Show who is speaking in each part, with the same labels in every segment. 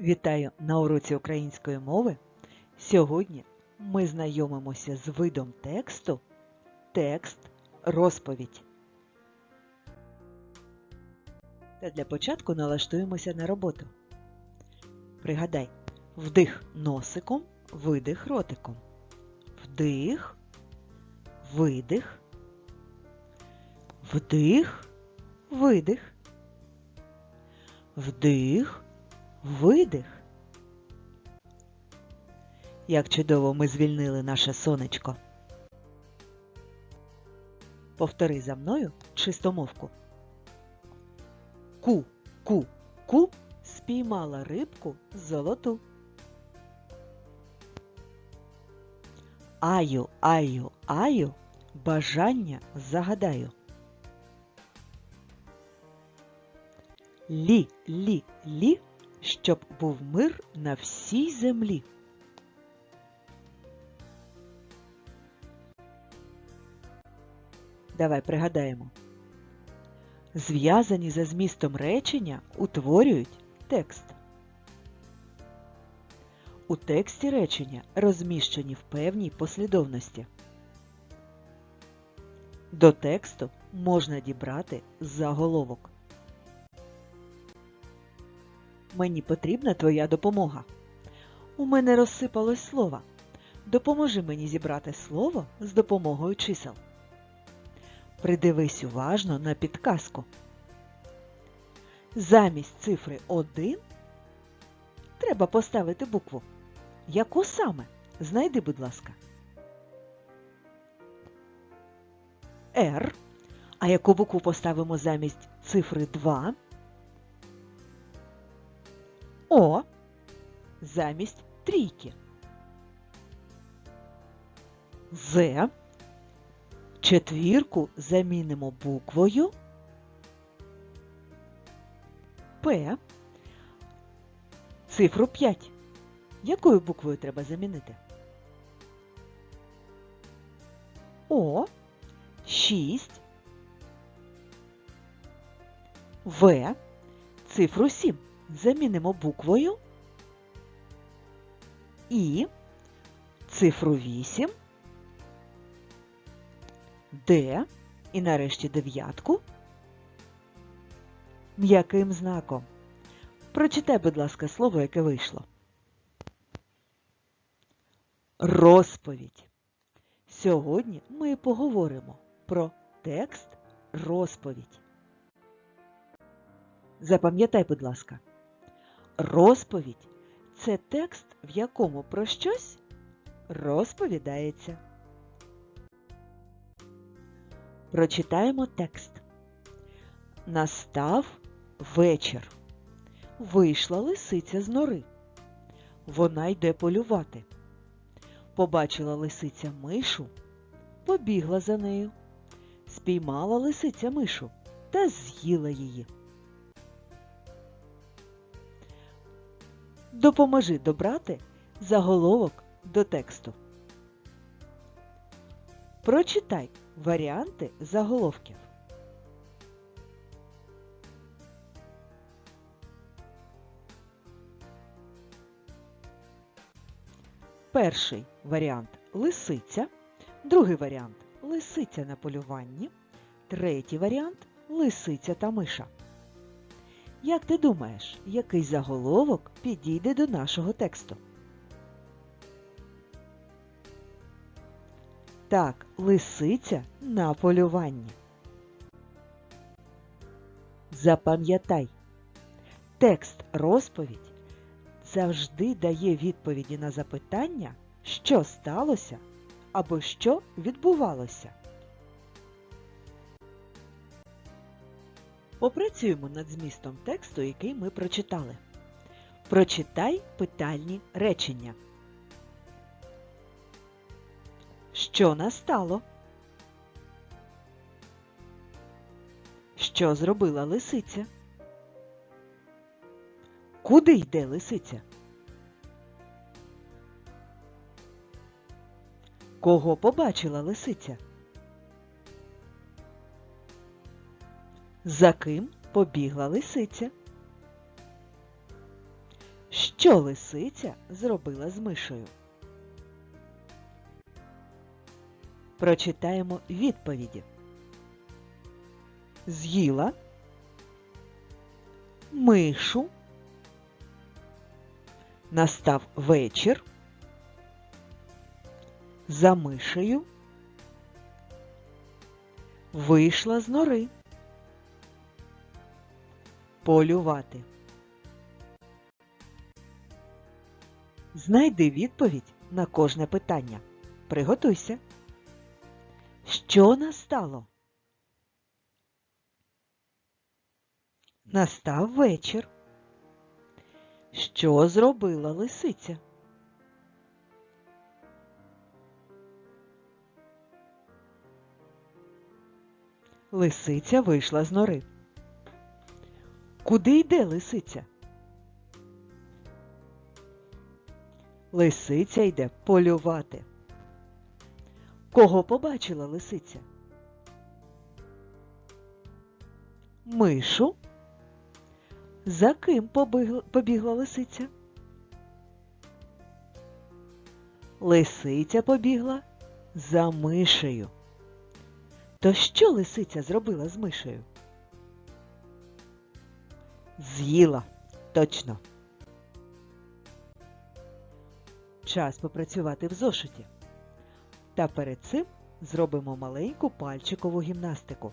Speaker 1: Вітаю на уроці української мови. Сьогодні ми знайомимося з видом тексту текст розповідь. Та для початку налаштуємося на роботу. Пригадай, вдих носиком, видих ротиком. Вдих, видих, вдих, видих, вдих, видих. Як чудово ми звільнили наше сонечко. Повтори за мною чистомовку. Ку, ку, ку спіймала рибку золоту. Аю, аю, аю, бажання загадаю. Лі, лі, лі, щоб був мир на всій землі. Давай пригадаємо. Зв'язані за змістом речення утворюють текст. У тексті речення розміщені в певній послідовності. До тексту можна дібрати заголовок. Мені потрібна твоя допомога. У мене розсипалось слово. Допоможи мені зібрати слово з допомогою чисел. Придивись уважно на підказку. Замість цифри 1 треба поставити букву. Яку саме? Знайди, будь ласка. Р. А яку букву поставимо замість цифри 2? О. Замість трійки. З. Четвірку замінимо буквою П. Цифру 5. Якою буквою треба замінити? О. 6. В. Цифру 7. Замінимо буквою І. Цифру 8. Д і нарешті дев'ятку м'яким знаком. Прочитай, будь ласка, слово, яке вийшло. Розповідь. Сьогодні ми поговоримо про текст розповідь. Запам'ятай, будь ласка, розповідь це текст, в якому про щось розповідається. Прочитаємо текст. Настав вечір. Вийшла лисиця з нори. Вона йде полювати. Побачила лисиця мишу, побігла за нею. Спіймала лисиця мишу та з'їла її. Допоможи добрати заголовок до тексту. Прочитай варіанти заголовків. Перший варіант лисиця, другий варіант лисиця на полюванні, третій варіант лисиця та миша. Як ти думаєш, який заголовок підійде до нашого тексту? Так, лисиця на полюванні. Запам'ятай, текст розповідь завжди дає відповіді на запитання, що сталося або що відбувалося. Попрацюємо над змістом тексту, який ми прочитали. Прочитай питальні речення. Що настало? Що зробила лисиця? Куди йде лисиця? Кого побачила лисиця? За ким побігла лисиця? Що лисиця зробила з мишею? Прочитаємо відповіді. З'їла мишу. Настав вечір. За мишею вийшла з нори. Полювати. Знайди відповідь на кожне питання. Приготуйся. Що настало? Настав вечір. Що зробила лисиця? Лисиця вийшла з нори. Куди йде лисиця? Лисиця йде полювати. Кого побачила лисиця? Мишу. За ким побігла, лисиця? Лисиця побігла за мишею. То що лисиця зробила з мишею? З'їла. Точно. Час попрацювати в зошиті. Та перед цим зробимо маленьку пальчикову гімнастику.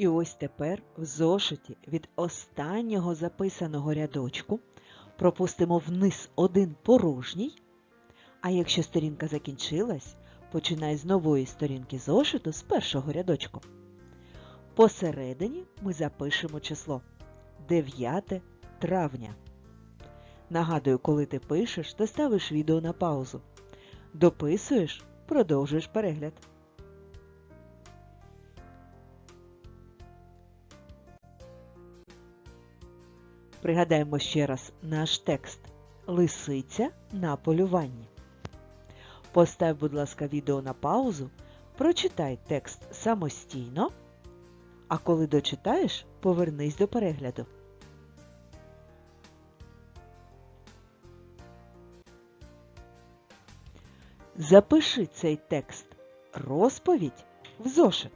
Speaker 2: І
Speaker 1: ось тепер в зошиті від останнього записаного рядочку пропустимо вниз один порожній, а якщо сторінка закінчилась, починай з нової сторінки зошиту з першого рядочку. Посередині ми запишемо число 9 травня. Нагадую, коли ти пишеш, то ставиш відео на паузу. Дописуєш, продовжуєш перегляд. Пригадаємо ще раз наш текст Лисиця на полюванні. Постав, будь ласка, відео на паузу, прочитай текст самостійно, а коли дочитаєш, повернись до перегляду. Запиши цей текст розповідь в зошит.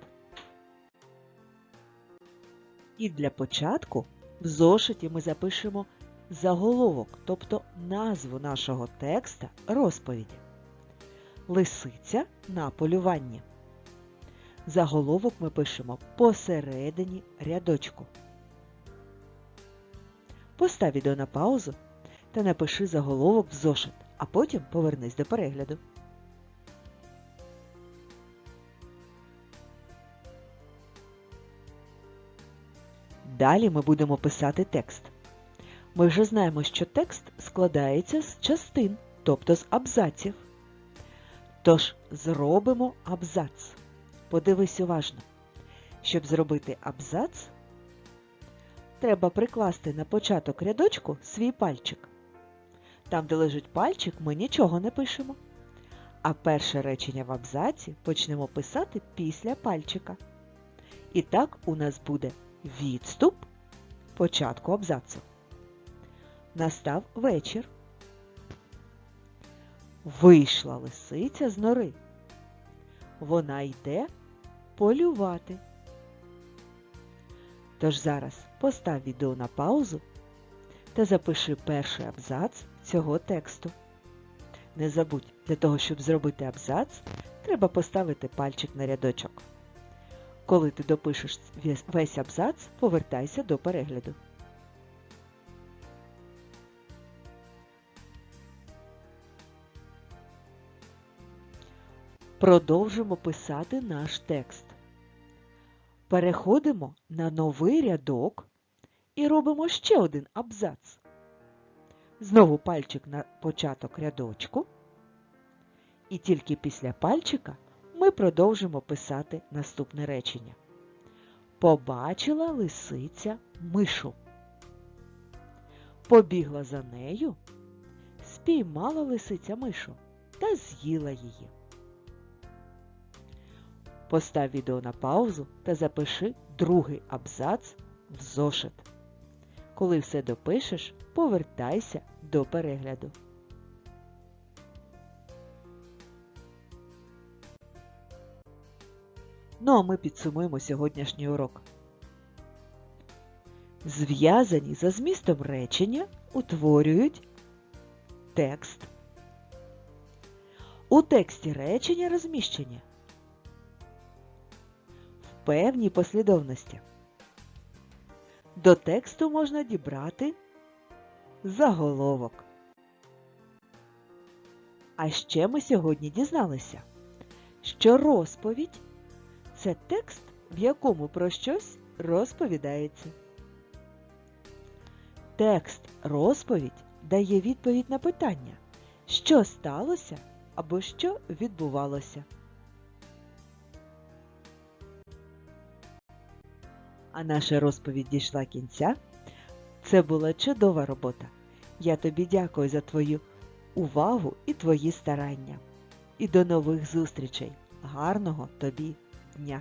Speaker 1: І для початку в зошиті ми запишемо заголовок, тобто назву нашого текста розповіді. Лисиця на полюванні. Заголовок ми пишемо посередині рядочку. Постав відео на паузу та напиши заголовок в зошит. а потім повернись до перегляду. Далі ми будемо писати текст. Ми вже знаємо, що текст складається з частин, тобто з абзаців. Тож зробимо абзац. Подивись уважно. Щоб зробити абзац, треба прикласти на початок рядочку свій пальчик. Там, де лежить пальчик, ми нічого не пишемо. А перше речення в абзаці почнемо писати після пальчика. І так у нас буде відступ початку абзацу. Настав вечір. Вийшла лисиця з нори. Вона йде полювати. Тож зараз постав відео на паузу та запиши перший абзац цього тексту. Не забудь, для того, щоб зробити абзац, треба поставити пальчик на рядочок. Коли ти допишеш весь- абзац, повертайся до перегляду. Продовжимо писати наш текст. Переходимо на новий рядок і робимо ще один абзац. Знову пальчик на початок рядочку. І тільки після пальчика ми продовжимо писати наступне речення. Побачила лисиця мишу. Побігла за нею, спіймала лисиця мишу та з'їла її. Постав відео на паузу та запиши другий абзац в зошит. Коли все допишеш, повертайся до перегляду. Ну а ми підсумуємо сьогоднішній урок. Зв'язані за змістом речення утворюють текст. У тексті речення розміщення в певній послідовності. До тексту можна дібрати заголовок. А ще ми сьогодні дізналися, що розповідь це текст, в якому про щось розповідається. Текст розповідь дає відповідь на питання, що сталося або що відбувалося. А наша розповідь дійшла кінця. Це була чудова робота. Я тобі дякую за твою увагу і твої старання. І до нових зустрічей. Гарного тобі Yeah.